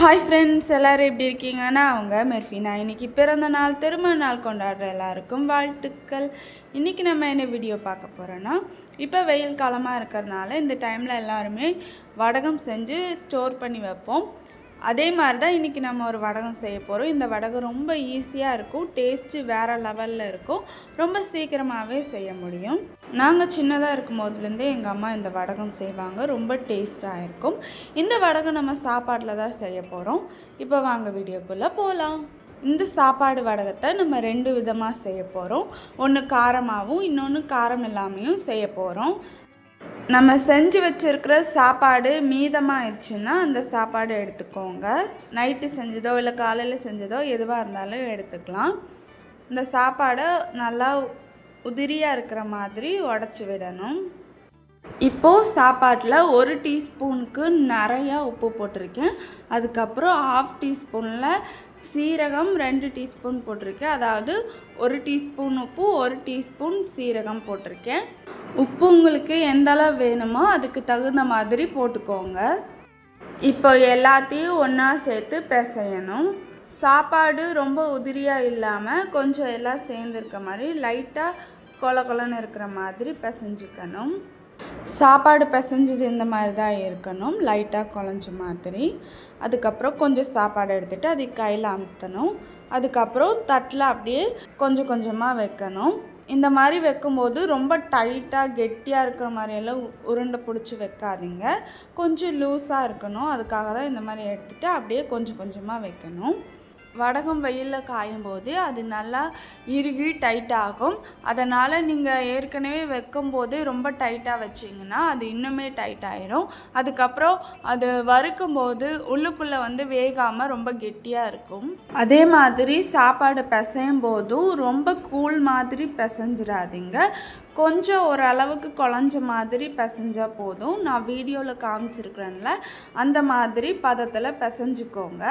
Hi friends எல்லோரும் எப்படி இருக்கீங்கன்னா அவங்க மெர்ஃபினா. இன்றைக்கி பிறந்த நாள் திருமண நாள் கொண்டாடுற எல்லாருக்கும் வாழ்த்துக்கள். இன்றைக்கி நம்ம என்ன வீடியோ பார்க்க போகிறோன்னா இப்போ வெயில் காலமாக இருக்கிறனால இந்த டைமில் எல்லாருமே வடகம் செஞ்சு ஸ்டோர் பண்ணி வைப்போம். அதே மாதிரி தான் இன்றைக்கி நம்ம ஒரு வடகம் செய்ய போகிறோம் இந்த வடகம் ரொம்ப ஈஸியாக இருக்கும் டேஸ்ட்டு வேறு லெவலில் இருக்கும். ரொம்ப சீக்கிரமாகவே செய்ய முடியும். நாங்கள் சின்னதாக இருக்கும் போதுலேருந்தே எங்கள் அம்மா இந்த வடகம் செய்வாங்க. ரொம்ப டேஸ்ட்டாக இருக்கும். இந்த வடகம் நம்ம சாப்பாட்டில் தான் செய்ய போகிறோம் இப்போ வாங்க வீடியோக்குள்ளே போகலாம் இந்த சாப்பாடு வடகத்தை நம்ம ரெண்டு விதமாக செய்ய போகிறோம் ஒன்று காரமாகவும் இன்னொன்று காரம் இல்லாமையும் செய்ய போகிறோம் நம்ம செஞ்சு வச்சுருக்கிற சாப்பாடு மீதமாகிடுச்சுன்னா அந்த சாப்பாடு எடுத்துக்கோங்க. நைட்டு செஞ்சதோ இல்லை காலையில் செஞ்சதோ எதுவாக இருந்தாலும் எடுத்துக்கலாம். இந்த சாப்பாடை நல்லா உதிரியாக இருக்கிற மாதிரி உடச்சி விடணும். இப்போது சாப்பாட்டில் ஒரு டீஸ்பூனுக்கு நிறையா உப்பு போட்டிருக்கேன். அதுக்கப்புறம் ஆஃப் டீஸ்பூனில் சீரகம் ரெண்டு டீஸ்பூன் போட்டிருக்கேன். அதாவது ஒரு டீஸ்பூன் உப்பு ஒரு டீஸ்பூன் சீரகம் போட்டிருக்கேன். உப்பு உங்களுக்கு எந்த அளவு வேணுமோ அதுக்கு தகுந்த மாதிரி போட்டுக்கோங்க. இப்போ எல்லாத்தையும் ஒன்றா சேர்த்து பிசையணும். சாப்பாடு ரொம்ப உதிரியாக இல்லாமல் கொஞ்சம் எல்லாம் சேர்ந்துருக்க மாதிரி லைட்டாக கொல கொலன்னு இருக்கிற மாதிரி பிசைஞ்சுக்கணும். சாப்பாடு பிசைஞ்சது இந்த மாதிரி தான் இருக்கணும். லைட்டாக குழஞ்ச மாதிரி. அதுக்கப்புறம் கொஞ்சம் சாப்பாடு எடுத்துகிட்டு அதை கையில் அமுத்தணும். அதுக்கப்புறம் தட்டில் அப்படியே கொஞ்சம் கொஞ்சமாக வைக்கணும். இந்த மாதிரி வைக்கும்போது ரொம்ப டைட்டாக கெட்டியாக இருக்கிற மாதிரியெல்லாம் உருண்டை பிடிச்சி வைக்காதீங்க. கொஞ்சம் லூஸாக இருக்கணும். அதுக்காக தான் இந்த மாதிரி எடுத்துகிட்டு அப்படியே கொஞ்சம் கொஞ்சமாக வைக்கணும். வடகம் வெயிலில் காயும் போது அது நல்லா இறுகி டைட் ஆகும். அதனால் நீங்கள் ஏற்கனவே வைக்கும் போது ரொம்ப டைட்டாக வச்சிங்கன்னா அது இன்னுமே டைட் ஆயிரும். அதுக்கப்புறம் அது வறுக்கும் போது உள்ளுக்குள்ளே வந்து வேகாமல் ரொம்ப கெட்டியாக இருக்கும். அதே மாதிரி சாப்பாடு பிசையும் போதும் ரொம்ப கூழ் மாதிரி பிசைஞ்சிடாதீங்க கொஞ்சம் ஓரளவுக்கு குழஞ்ச மாதிரி பிசைஞ்சால் போதும். நான் வீடியோவில் காமிச்சிருக்கிறேன்ல அந்த மாதிரி பதத்தில் பிசைஞ்சுக்கோங்க.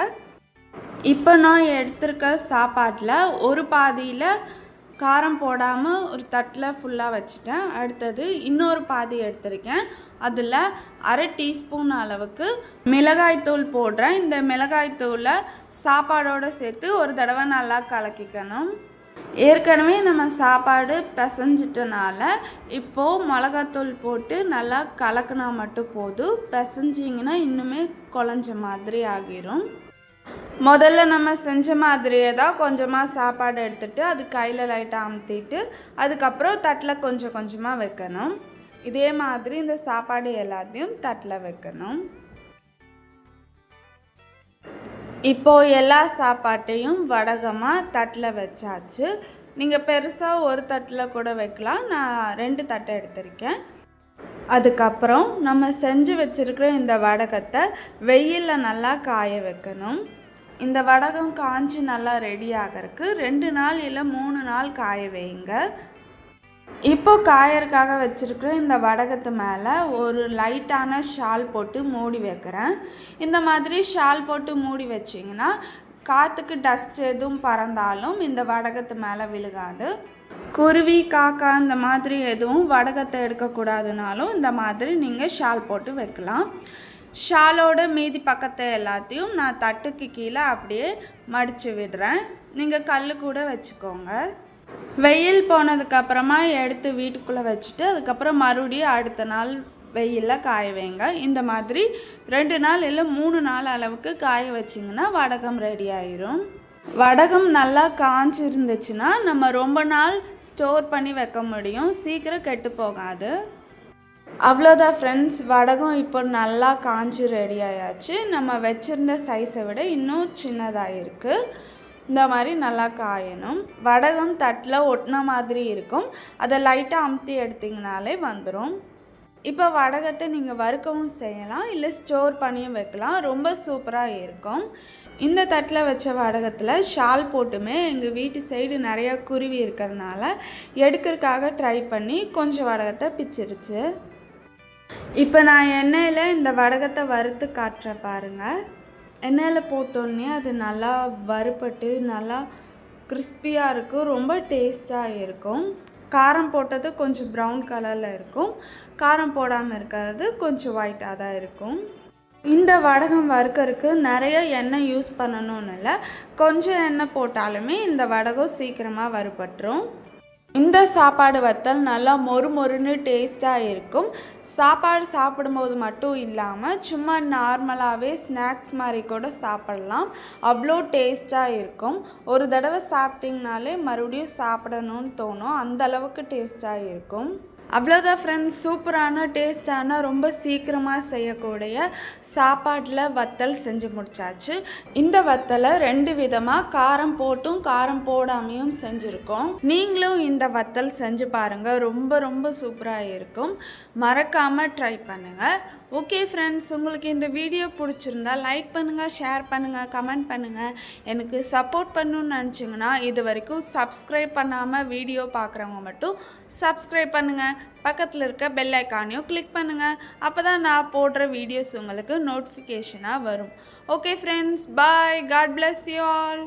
இப்போ நான் எடுத்திருக்க சாப்பாட்டில் ஒரு பாதியில் காரம் போடாமல் ஒரு தட்டில் ஃபுல்லாக வச்சுட்டேன். அடுத்தது இன்னொரு பாதி எடுத்திருக்கேன். அதில் அரை டீஸ்பூன் அளவுக்கு மிளகாய்த்தூள் போடுறேன். இந்த மிளகாய்த்தூளை சாப்பாடோடு சேர்த்து ஒரு தடவை நல்லா கலக்கிக்கணும். ஏற்கனவே நம்ம சாப்பாடு பிசைஞ்சிட்டனால இப்போது மிளகாத்தூள் போட்டு நல்லா கலக்கினா மட்டும் போதும். பிசைஞ்சிங்கன்னா இன்னுமே குழஞ்ச மாதிரி ஆகிரும். முதல்ல நம்ம செஞ்ச மாதிரியே தான் கொஞ்சமாக சாப்பாடு எடுத்துட்டு அது கையில் லைட்டாக அமுத்திட்டு அதுக்கப்புறம் தட்டில் கொஞ்சம் கொஞ்சமாக வைக்கணும். இதே மாதிரி இந்த சாப்பாடு எல்லாத்தையும் தட்டில் வைக்கணும். இப்போ எல்லா சாப்பாட்டையும் வடகமாக தட்டில் வச்சாச்சு. நீங்கள் பெருசாக ஒரு தட்டில் கூட வைக்கலாம். நான் ரெண்டு தட்டை எடுத்திருக்கேன். அதுக்கப்புறம் நம்ம செஞ்சு வச்சுருக்கிற இந்த வடகத்தை வெயிலில் நல்லா காய வைக்கணும். இந்த வடகம் காஞ்சி நல்லா ரெடி ஆகிறதுக்கு ரெண்டு நாள் இல்லை மூணு நாள் காய வைங்க இப்போ காயறதுக்காக வச்சுருக்கிற இந்த வடகத்து மேலே ஒரு லைட்டான ஷால் போட்டு மூடி வைக்கிறேன். இந்த மாதிரி ஷால் போட்டு மூடி வச்சிங்கன்னா காற்றுக்கு டஸ்ட் எதுவும் பறந்தாலும் இந்த வடகத்து மேலே விழுகாது. குருவி காக்கா இந்த மாதிரி எதுவும் வடகத்தை எடுக்கக்கூடாதுனாலும் இந்த மாதிரி நீங்கள் ஷால் போட்டு வைக்கலாம். ஷாலோட மீதி பக்கத்தை எல்லாத்தையும் நான் தட்டுக்கு கீழே அப்படியே மடித்து விடுறேன். நீங்கள் கல் கூட வச்சுக்கோங்க. வெயில் போனதுக்கப்புறமா எடுத்து வீட்டுக்குள்ளே வச்சுட்டு அதுக்கப்புறம் மறுபடியும் அடுத்த நாள் வெயிலில் காய வைங்க. இந்த மாதிரி ரெண்டு நாள் இல்லை மூணு நாள் அளவுக்கு காய வச்சிங்கன்னா வடகம் ரெடி ஆயிரும். வடகம் நல்லா காஞ்சிருந்துச்சுன்னா நம்ம ரொம்ப நாள் ஸ்டோர் பண்ணி வைக்க முடியும். சீக்கிரம் கெட்டு போகாது. அவ்வளோதான் ஃப்ரெண்ட்ஸ் வடகம் இப்போ நல்லா காஞ்சி ரெடி ஆயாச்சு. நம்ம வச்சுருந்த சைஸை விட இன்னும் சின்னதாக இருக்குது இந்த மாதிரி நல்லா காயணும். வடகம் தட்டில் ஒட்டின மாதிரி இருக்கும். அதை லைட்டாக அமுத்தி எடுத்திங்கனாலே வந்துடும் இப்போ வடகத்தை நீங்கள் வறுக்கவும் செய்யலாம். இல்லை ஸ்டோர் பண்ணியும் வைக்கலாம். ரொம்ப சூப்பராக இருக்கும். இந்த தட்டில் வச்ச வடகத்தில் ஷால் போட்டுமே எங்கள் வீட்டு சைடு நிறையா குருவி இருக்கிறனால எடுக்கிறதுக்காக ட்ரை பண்ணி கொஞ்சம் வடகத்தை பிச்சிருச்சு. இப்போ நான் எண்ணெயில் இந்த வடகத்தை வறுத்து காட்டுறேன் பாருங்கள் எண்ணெயில் போட்டோன்னே அது நல்லா வறுபட்டு நல்லா கிறிஸ்பியாக இருக்கும் ரொம்ப டேஸ்ட்டாக இருக்கும். காரம் போட்டது கொஞ்சம் ப்ரௌன் கலரில் இருக்கும். காரம் போடாமல் இருக்கிறது கொஞ்சம் ஒயிட்டாக தான் இருக்கும். இந்த வடகம் வறுக்கறதுக்கு நிறைய எண்ணெய் யூஸ் பண்ணணும்னு இல்லை. கொஞ்சம் எண்ணெய் போட்டாலுமே இந்த வடகம் சீக்கிரமாக வறுபட்டுரும். இந்த சாப்பாடு வத்தல் நல்லா மொறு மொறுன்னு டேஸ்ட்டாக இருக்கும். சாப்பாடு சாப்பிடும்போது மட்டும் இல்லாமல் சும்மா நார்மலாகவே ஸ்நாக்ஸ் மாதிரி கூட சாப்பிடலாம். அவ்வளோ டேஸ்ட்டாக இருக்கும். ஒரு தடவை சாப்பிட்டிங்கனாலே மறுபடியும் சாப்பிடணும்னு தோணும். அந்த அளவுக்கு டேஸ்ட்டாக இருக்கும். அவ்வளோதான் ஃப்ரெண்ட்ஸ் சூப்பரான டேஸ்டான ரொம்ப சீக்கிரமாக செய்யக்கூடிய சாப்பாட்டில் வத்தல் செஞ்சு முடிச்சாச்சு. இந்த வத்தலை ரெண்டு விதமாக காரம் போட்டும் காரம் போடாமையும் செஞ்சுருக்கோம். நீங்களும் இந்த வத்தல் செஞ்சு பாருங்கள் ரொம்ப ரொம்ப சூப்பராக இருக்கும். மறக்காமல் ட்ரை பண்ணுங்கள் ஓகே ஃப்ரெண்ட்ஸ் உங்களுக்கு இந்த வீடியோ பிடிச்சிருந்தா லைக் பண்ணுங்கள் ஷேர் பண்ணுங்கள் கமெண்ட் பண்ணுங்கள் எனக்கு சப்போர்ட் பண்ணணும்னு நினச்சிங்கன்னா இது வரைக்கும் சப்ஸ்கிரைப் பண்ணாமல் வீடியோ பார்க்குறவங்க மட்டும் சப்ஸ்கிரைப் பண்ணுங்கள் பக்கத்தில் இருக்க பெல் ஐக்கானையும் கிளிக் பண்ணுங்கள் அப்போ தான் நான் போடுற வீடியோஸ் உங்களுக்கு நோட்டிஃபிகேஷனாக வரும். Okay friends bye God bless you all